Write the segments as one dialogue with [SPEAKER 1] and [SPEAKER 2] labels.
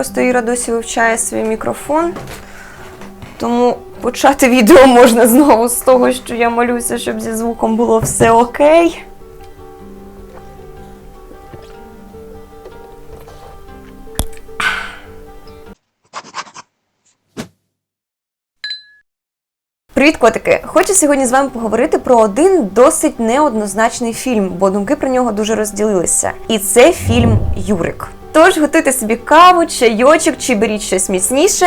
[SPEAKER 1] просто Іра досі вивчає свій мікрофон. Тому почати відео можна знову з того, що я молюся, щоб зі звуком було все окей. Привіт, котики! Хочу сьогодні з вами поговорити про один досить неоднозначний фільм, бо думки про нього дуже розділилися. І це фільм Юрик. Тож готуйте собі каву, чайочок чи беріть щось міцніше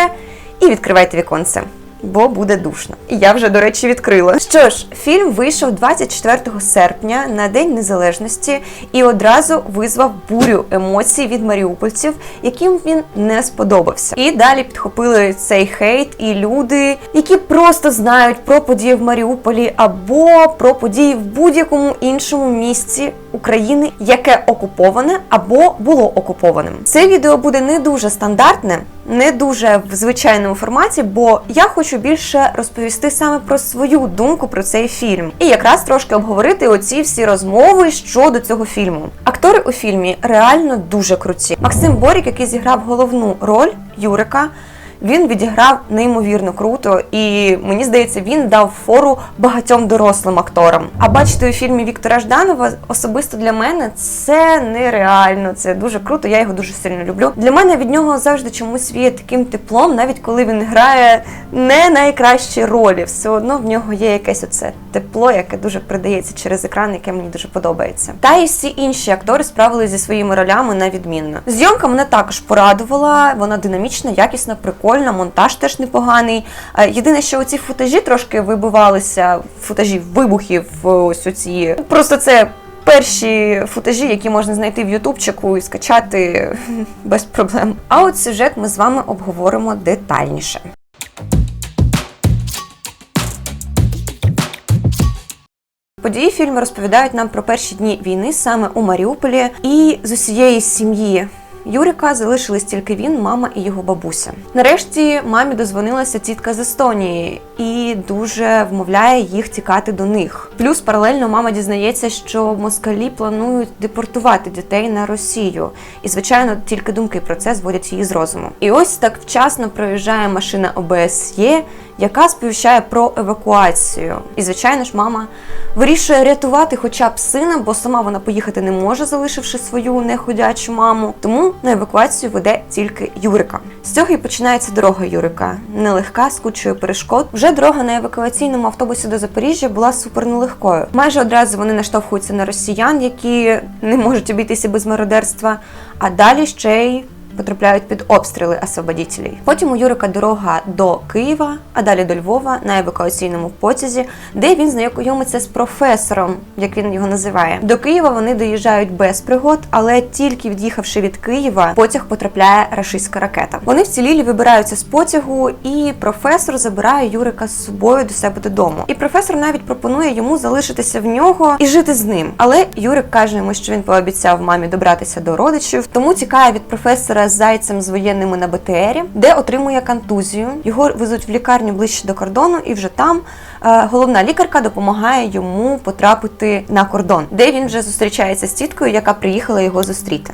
[SPEAKER 1] і відкривайте віконце. Бо буде душно. І я вже, до речі, відкрила. Що ж, фільм вийшов 24 серпня на День Незалежності і одразу визвав бурю емоцій від маріупольців, яким він не сподобався. І далі підхопили цей хейт і люди, які просто знають про події в Маріуполі або про події в будь-якому іншому місці України, яке окуповане або було окупованим. Це відео буде не дуже стандартне, не дуже в звичайному форматі, бо я хочу більше розповісти саме про свою думку про цей фільм. І якраз трошки обговорити оці всі розмови щодо цього фільму. Актори у фільмі реально дуже круті. Максим Борік, який зіграв головну роль Юрика. Він відіграв неймовірно круто, і мені здається, він дав фору багатьом дорослим акторам. А бачити у фільмі Віктора Жданова особисто для мене це нереально. Це дуже круто. Я його дуже сильно люблю. Для мене від нього завжди чомусь віє таким теплом, навіть коли він грає не найкращі ролі. Все одно в нього є якесь оце тепло, яке дуже передається через екран, яке мені дуже подобається. Та і всі інші актори справилися зі своїми ролями на відмінно. Зйомка мене також порадувала. Вона динамічна, якісна, прикольна, монтаж теж непоганий. Е, Єдине, що оці футажі трошки вибивалися, футажі вибухів, ось оці. Просто це. Перші футажі, які можна знайти в Ютубчику і скачати без проблем. А от сюжет ми з вами обговоримо детальніше. Події фільму розповідають нам про перші дні війни саме у Маріуполі і з усієї сім'ї. Юрика залишились тільки він, мама і його бабуся. Нарешті мамі дозвонилася тітка з Естонії і дуже вмовляє їх тікати до них. Плюс паралельно мама дізнається, що москалі планують депортувати дітей на Росію. І, звичайно, тільки думки про це зводять її з розуму. І ось так вчасно проїжджає машина ОБСЄ, яка сповіщає про евакуацію. І, звичайно ж, мама вирішує рятувати хоча б сина, бо сама вона поїхати не може, залишивши свою неходячу маму. Тому на евакуацію веде тільки Юрика. З цього і починається дорога Юрика. Нелегка, з кучою перешкод. Вже дорога на евакуаційному автобусі до Запоріжжя була супер нелегкою. Майже одразу вони наштовхуються на росіян, які не можуть обійтися без мародерства. А далі ще й потрапляють під обстріли освободітелів. Потім у Юрика дорога до Києва, а далі до Львова на евакуаційному потязі, де він знайомиться з професором, як він його називає. До Києва вони доїжджають без пригод, але тільки від'їхавши від Києва, потяг потрапляє рашистська ракета. Вони вцілілі вибираються з потягу, і професор забирає Юрика з собою до себе додому. І професор навіть пропонує йому залишитися в нього і жити з ним. Але Юрик каже йому, що він пообіцяв мамі добратися до родичів, тому тікає від професора з зайцем з воєнними на БТРі, де отримує контузію. Його везуть в лікарню ближче до кордону, і вже там е, головна лікарка допомагає йому потрапити на кордон, де він вже зустрічається з тіткою, яка приїхала його зустріти.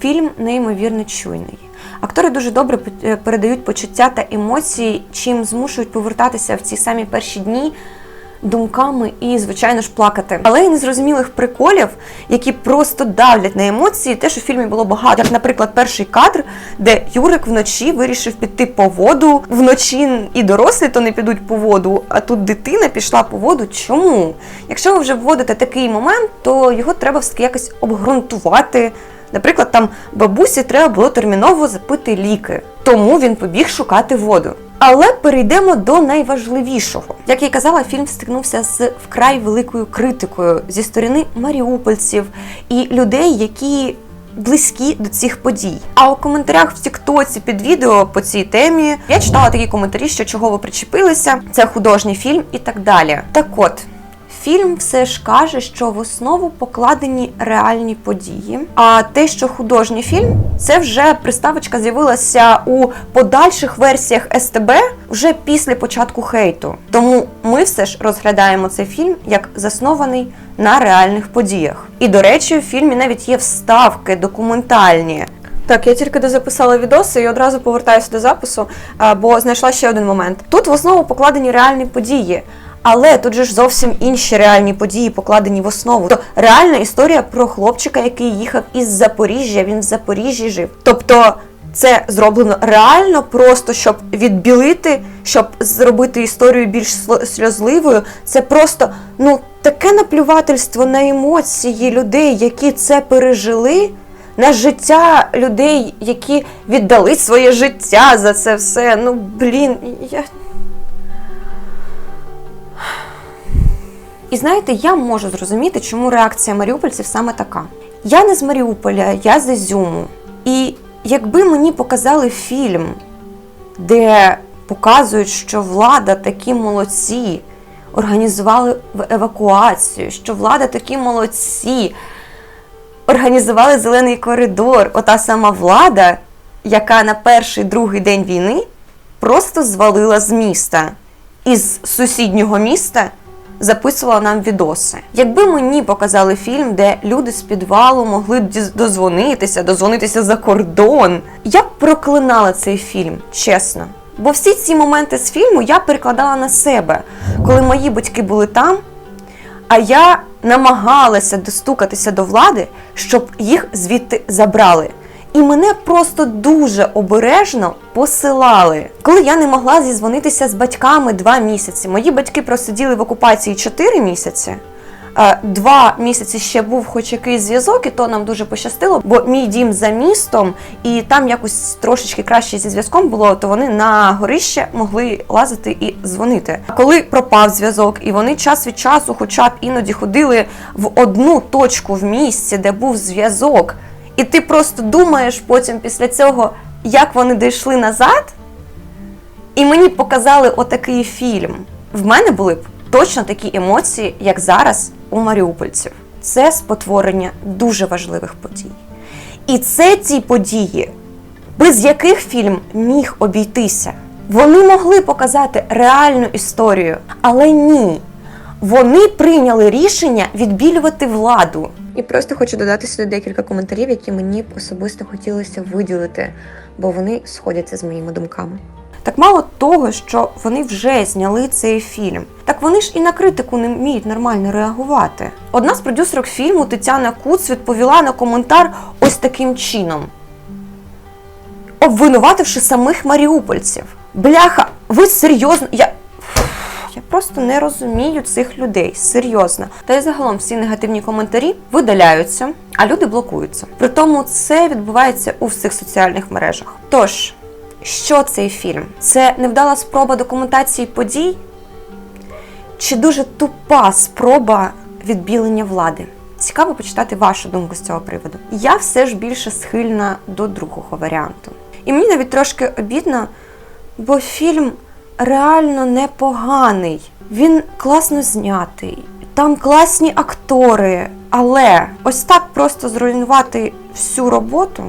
[SPEAKER 1] Фільм неймовірно чуйний. Актори дуже добре е, передають почуття та емоції, чим змушують повертатися в ці самі перші дні думками і, звичайно ж, плакати. Але й незрозумілих приколів, які просто давлять на емоції, теж у фільмі було багато. Як, наприклад, перший кадр, де Юрик вночі вирішив піти по воду. Вночі і дорослі то не підуть по воду, а тут дитина пішла по воду. Чому? Якщо ви вже вводите такий момент, то його треба якось обґрунтувати. Наприклад, там бабусі треба було терміново запити ліки, тому він побіг шукати воду. Але перейдемо до найважливішого. Як я казала, фільм стикнувся з вкрай великою критикою зі сторони маріупольців і людей, які близькі до цих подій. А у коментарях в Тіктоці під відео по цій темі я читала такі коментарі, що чого ви причепилися, це художній фільм і так далі. Так от. Фільм все ж каже, що в основу покладені реальні події. А те, що художній фільм, це вже приставочка з'явилася у подальших версіях СТБ вже після початку хейту. Тому ми все ж розглядаємо цей фільм як заснований на реальних подіях. І до речі, в фільмі навіть є вставки документальні.
[SPEAKER 2] Так, я тільки дозаписала відоси і одразу повертаюся до запису, бо знайшла ще один момент.
[SPEAKER 1] Тут в основу покладені реальні події. Але тут же ж зовсім інші реальні події покладені в основу. Тобто реальна історія про хлопчика, який їхав із Запоріжжя. Він в Запоріжжі жив. Тобто це зроблено реально просто, щоб відбілити, щоб зробити історію більш сльозливою. Це просто ну таке наплювательство на емоції людей, які це пережили. На життя людей, які віддали своє життя за це все. Ну блін, я. І знаєте, я можу зрозуміти, чому реакція маріупольців саме така. Я не з Маріуполя, я з Ізюму. І якби мені показали фільм, де показують, що влада такі молодці, організували евакуацію, що влада такі молодці, організували зелений коридор, ота сама влада, яка на перший другий день війни просто звалила з міста. Із сусіднього міста записувала нам відоси. Якби мені показали фільм, де люди з підвалу могли дозвонитися, дозвонитися за кордон, я б проклинала цей фільм, чесно. Бо всі ці моменти з фільму я перекладала на себе, коли мої батьки були там, а я намагалася достукатися до влади, щоб їх звідти забрали. І мене просто дуже обережно посилали. Коли я не могла зізвонитися з батьками два місяці, мої батьки просиділи в окупації 4 місяці. Е, Два місяці ще був хоч якийсь зв'язок, і то нам дуже пощастило, бо мій дім за містом, і там якось трошечки краще зі зв'язком було, то вони на горище могли лазити і дзвонити. А коли пропав зв'язок, і вони час від часу, хоча б іноді ходили в одну точку в місці, де був зв'язок, і ти просто думаєш потім після цього, як вони дійшли назад, і мені показали отакий фільм. В мене були б точно такі емоції, як зараз у маріупольців. Це спотворення дуже важливих подій. І це ті події, без яких фільм міг обійтися. Вони могли показати реальну історію, але ні. Вони прийняли рішення відбілювати владу.
[SPEAKER 2] І просто хочу додати сюди декілька коментарів, які мені особисто хотілося виділити, бо вони сходяться з моїми думками.
[SPEAKER 1] Так мало того, що вони вже зняли цей фільм, так вони ж і на критику не вміють нормально реагувати. Одна з продюсерок фільму Тетяна Куц відповіла на коментар ось таким чином, обвинувативши самих маріупольців. Бляха, ви серйозно? Я просто не розумію цих людей, серйозно. Та й загалом всі негативні коментарі видаляються, а люди блокуються. При тому це відбувається у всіх соціальних мережах. Тож, що цей фільм? Це невдала спроба документації подій? Чи дуже тупа спроба відбілення влади? Цікаво почитати вашу думку з цього приводу. Я все ж більше схильна до другого варіанту. І мені навіть трошки обідно, бо фільм реально непоганий. Він класно знятий, там класні актори. Але ось так просто зруйнувати всю роботу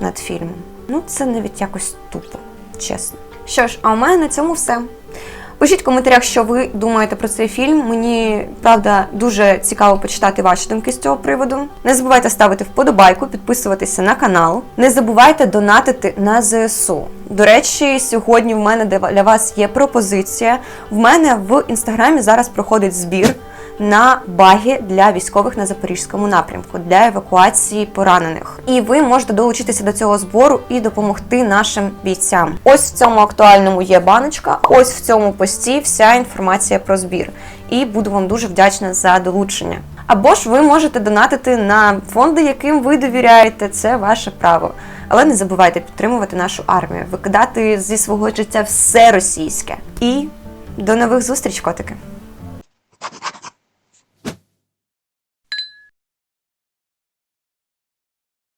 [SPEAKER 1] над фільмом, ну це навіть якось тупо, чесно. Що ж, а у мене на цьому все. Пишіть в коментарях, що ви думаєте про цей фільм. Мені правда дуже цікаво почитати ваші думки з цього приводу. Не забувайте ставити вподобайку, підписуватися на канал. Не забувайте донатити на ЗСУ. До речі, сьогодні в мене для вас є пропозиція. В мене в інстаграмі зараз проходить збір на баги для військових на запорізькому напрямку для евакуації поранених. І ви можете долучитися до цього збору і допомогти нашим бійцям. Ось в цьому актуальному є баночка. Ось в цьому пості вся інформація про збір. І буду вам дуже вдячна за долучення. Або ж ви можете донатити на фонди, яким ви довіряєте. Це ваше право. Але не забувайте підтримувати нашу армію, викидати зі свого життя все російське. І до нових зустріч, котики!